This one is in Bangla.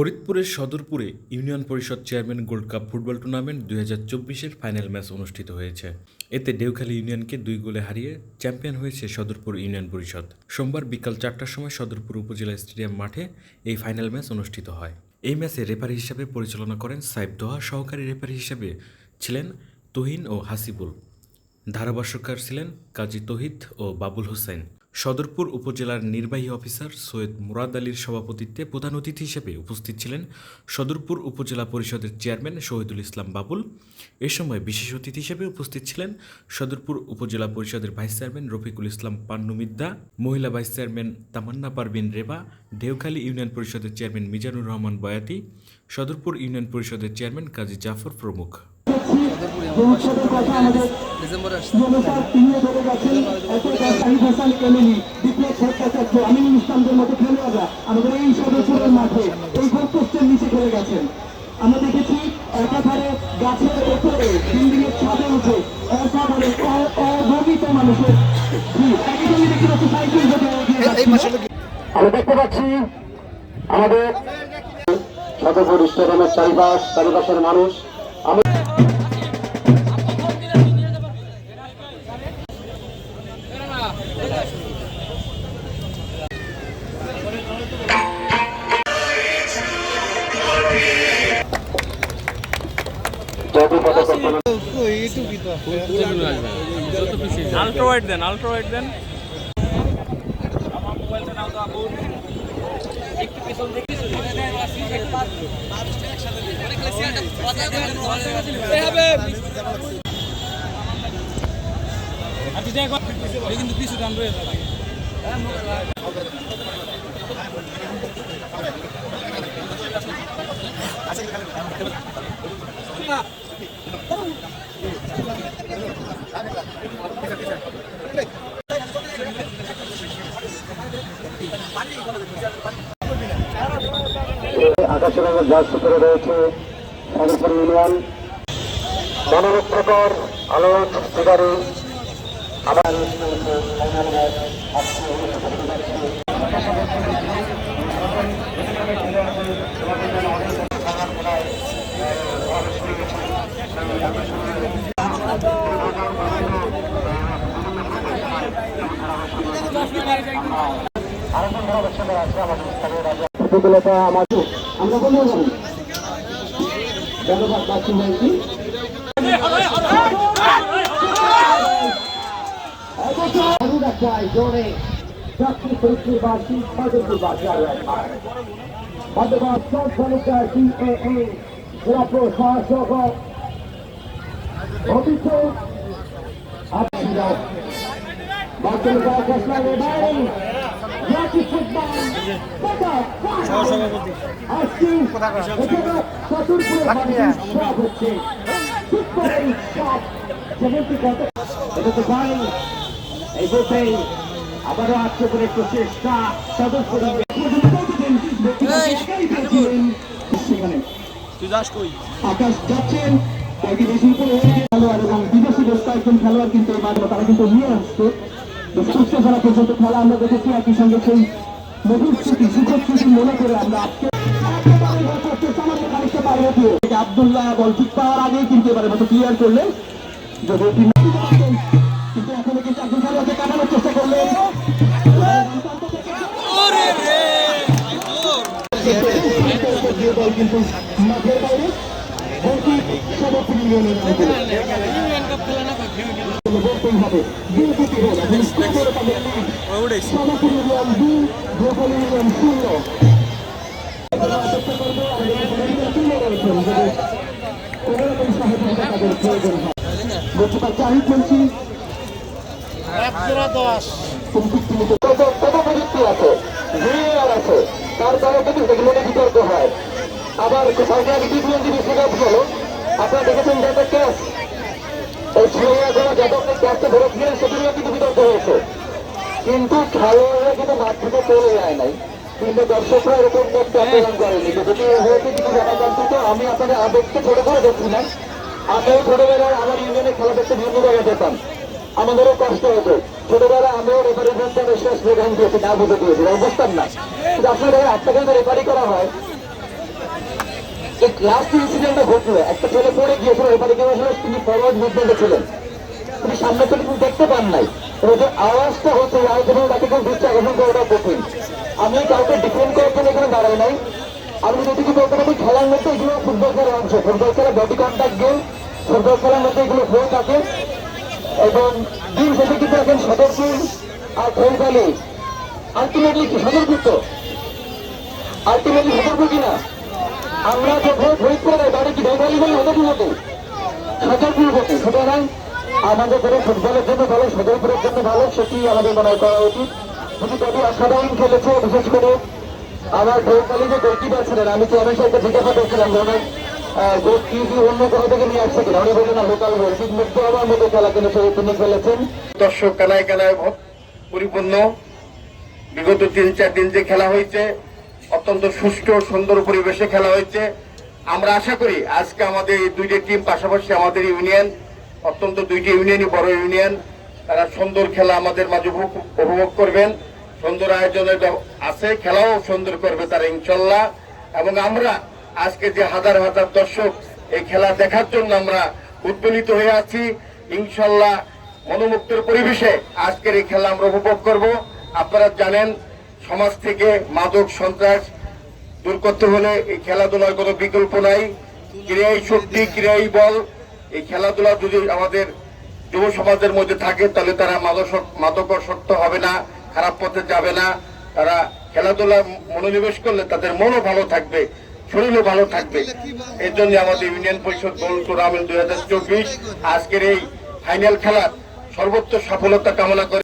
ফরিদপুরের সদরপুরে ইউনিয়ন পরিষদ chairman gold cup football tournament দুই হাজার চব্বিশের ফাইনাল ম্যাচ অনুষ্ঠিত হয়েছে। এতে দেউখালী ইউনিয়নকে দুই গোলে হারিয়ে চ্যাম্পিয়ন হয়েছে সদরপুর ইউনিয়ন পরিষদ। সোমবার বিকাল চারটার সময় সদরপুর উপজেলা স্টেডিয়াম মাঠে এই ফাইনাল ম্যাচ অনুষ্ঠিত হয়। এই ম্যাচে রেফারি হিসাবে পরিচালনা করেন সাইব দোহা, সহকারী রেফারি হিসাবে ছিলেন তুহিন ও হাসিবুল। ধারাভাষ্যকার ছিলেন কাজী তহিদ ও বাবুল হোসেন। সদরপুর উপজেলার নির্বাহী অফিসার সৈয়দ মুরাদ আলীর সভাপতিত্বে প্রধান অতিথি হিসেবে উপস্থিত ছিলেন সদরপুর উপজেলা পরিষদের চেয়ারম্যান শহীদুল ইসলাম বাবুল। এ সময় বিশেষ অতিথি হিসেবে উপস্থিত ছিলেন সদরপুর উপজেলা পরিষদের ভাইস চেয়ারম্যান রফিকুল ইসলাম পান্নুমিদ্দা মহিলা vice chairman Tamanna Parvin Reba, Deokhali union পরিষদের চেয়ারম্যান মিজানুর রহমান বয়াতি, সদরপুর ইউনিয়ন পরিষদের চেয়ারম্যান কাজী জাফর প্রমুখ। ডিসেম্বরে আসছে। আমিনুল ইসলামদের মতো খেলোয়াড়রা। আমাদের এই সদস্যদের মাঠে এই গোলপোস্টের নিচে খেলে গেছেন। আমরা দেখেছি একাধারে গাছের ওপরে বিল্ডিং এর ছাদে উঠে একাধারে অগণিত মানুষের ভিড়। একই সঙ্গে দেখতে পাচ্ছি আমরা দেখতে আমাদের স্টেডিয়ামের চারিপাশ চারিপাশের মানুষ। আমি আলট্রা ওয়াইড দেন আলট্রা ওয়াইড দেন কিন্তু কিছু দাম রয়েছে আকাশের রঙের জার্সি পরে রয়েছে সদরপুর ইউনিয়ন। গণরক্ষকর আলোক শিকারী আমার প্রতিকূলতা আমার আমরা বলব ধন্যবাদ বাকি হয়েছি জোরে চাকরি পরীক্ষির বাসী সদরপুর বাজার ধন্যবাদ সব তালুকার সিএএ জেলা প্রশাসক অভিযোগ আপনারা বাইরে জাতি ফুটবল আজকে আবারও আত্মপরের প্রচেষ্টা সদস্য আকাশ যাচ্ছেন একই বেশি করে খেলোয়াড় এবং বিদেশি বেশ খেলোয়াড় কিন্তু তারা কিন্তু নিয়ে আসছে। সুস্থ খেলা পর্যন্ত খেলা আমরা দেখেছি একই সঙ্গে সেই মধুর স্মৃতি সুখের স্মৃতি মনে করে আমরা আজকে আবদুল্লাহ বল ঠিক পাওয়ার আগেই কিন্তু এবারে মতো ক্লিয়ার করলেন। কিন্তু এখনও কিন্তু একজন খেলোয়াড়কে কাটানোর চেষ্টা করলেন। বল কিন্তু মাঠের বাইরে বলতেই হবে। দুই দুটি গোল এখন স্কোর তাদের লিড সমাপ্তি ইউনিয়ন দুই গ্লোবাল ইউনিয়ন শূন্য চেষ্টা করব রয়েছেন কোনো রকম সহযোগিতা তাদের প্রয়োজন হয় গোলকিপার চাহিদ বলছি কত কত আছে ভিআর আছে তার দ্বারা কিন্তু বিতর্ক হয় আবার সরকারি টি টোয়েন্টি বিশ্বকাপ হলো আপনারা দেখেছেন যাদের ক্যাচ এই কিন্তু কিন্তু খেলোয়াড়রা কিন্তু মাঠ থেকে চলে যায় নাই কিন্তু দর্শকরা এরকম আন্দোলন করেনি যদি হয়েছে কিছু জানা জানতো তো আমি আপনাদের আবেগকে ছোট করে দেখছি না আমিও ছোটবেলায় আমার ইউনিয়নে খেলা দেখতে ভিন্ন জায়গায় যেতাম আমাদেরও কষ্ট হতো ছোটবেলায় আমিও রেফারি বলতাম শেষ প্রোগ্রাম দিয়েছি না বুঝে দিয়েছি বুঝতাম না কিন্তু আসলে আপনাকে রেফারি করা হয়। এই লাস্ট ইনসিডেন্টটা ঘটলো, একটা ছেলে পড়ে গিয়েছিল, এবারে কেউ আসলে? তিনি ফরওয়ার্ড মুভমেন্টে ছিলেন। তিনি সামনে থেকে কিন্তু দেখতে পান নাই। যে আওয়াজটা হচ্ছে আওয়াজ এবং তাকে কেউ দৃষ্টি আকর্ষণ করাটা কঠিন। আমি কাউকে ডিফেন্ড করার জন্য এখানে দাঁড়াই নাই। আমি যেটুকু বলতে পারি, খেলার মধ্যে এগুলো ফুটবল খেলার অংশ। ফুটবল খেলা বডি কন্ট্যাক্ট গেম ফুটবল খেলার মধ্যে এগুলো হয়ে থাকে। এবং দিন শেষে কিন্তু এখন সদরপুর আর খোলখালি আলটিমেটলি কি সদরপুর তো আলটিমেটলি সদরপুর কিনা? আমরা যখন যাই বাড়ি কি বেঙ্গলি বলি সদরপুর হতো সদরপুর হতো সুতরাং আমাদের যারা ফুটবলের জন্য ভালো সদরপুরের জন্য ভালো, সেটি আমাদের মনে করা উচিত। যদি তবে অসাধারণ খেলেছে, বিশেষ করে আমার ভোরকালি যে গোলকিপার ছিলেন, আমি চেয়ারম্যান সাহেবকে জিজ্ঞাসা করছিলাম ওনার গোল কি অন্য কোথাও থেকে নিয়ে আসছে কিনা? উনি বললেন, না লোকাল গোল মুক্ত হওয়ার মতো খেলা কিন্তু তিনি খেলেছেন। দর্শক কানায় ভ- পরিপূর্ণ। বিগত তিন, চার দিন যে খেলা হয়েছে অত্যন্ত সুষ্ঠু সুন্দর পরিবেশে খেলা হয়েছে। আমরা আশা করি আজকে আমাদের এই দুইটি টিম পাশাপাশি আমাদের ইউনিয়ন, অত্যন্ত দুইটি ইউনিয়নই বড় ইউনিয়ন, তারা সুন্দর খেলা আমাদের মাঝে উপভোগ করবেন। সুন্দর আয়োজনের আছে, খেলাও সুন্দর করবে তারা ইনশাল্লাহ। এবং আমরা আজকে যে হাজার হাজার দর্শক এই খেলা দেখার জন্য আমরা উদ্বেলিত হয়ে আছি, ইনশাল্লাহ মনোমুক্তর পরিবেশে আজকের এই খেলা আমরা উপভোগ করব। আপনারা জানেন সমাজ থেকে মাদক সন্ত্রাস দূর করতে হলে এই খেলাধুলার কোনো বিকল্প নাই। ক্রীড়াই শক্তি, ক্রীড়াই বল। এই খেলাধুলা যদি আমাদের যুব সমাজের মধ্যে থাকে, তাহলে তারা মাদক মাদকাসক্ত হবে না, খারাপ পথে যাবে না। তারা খেলাধুলা মনোনিবেশ করলে তাদের মনও ভালো থাকবে, শরীরও ভালো থাকবে। এর জন্য আমাদের ইউনিয়ন পরিষদ গোল টুর্নামেন্ট দুই হাজার চব্বিশ আজকের এই ফাইনাল খেলার সর্বোচ্চ সফলতা কামনা করে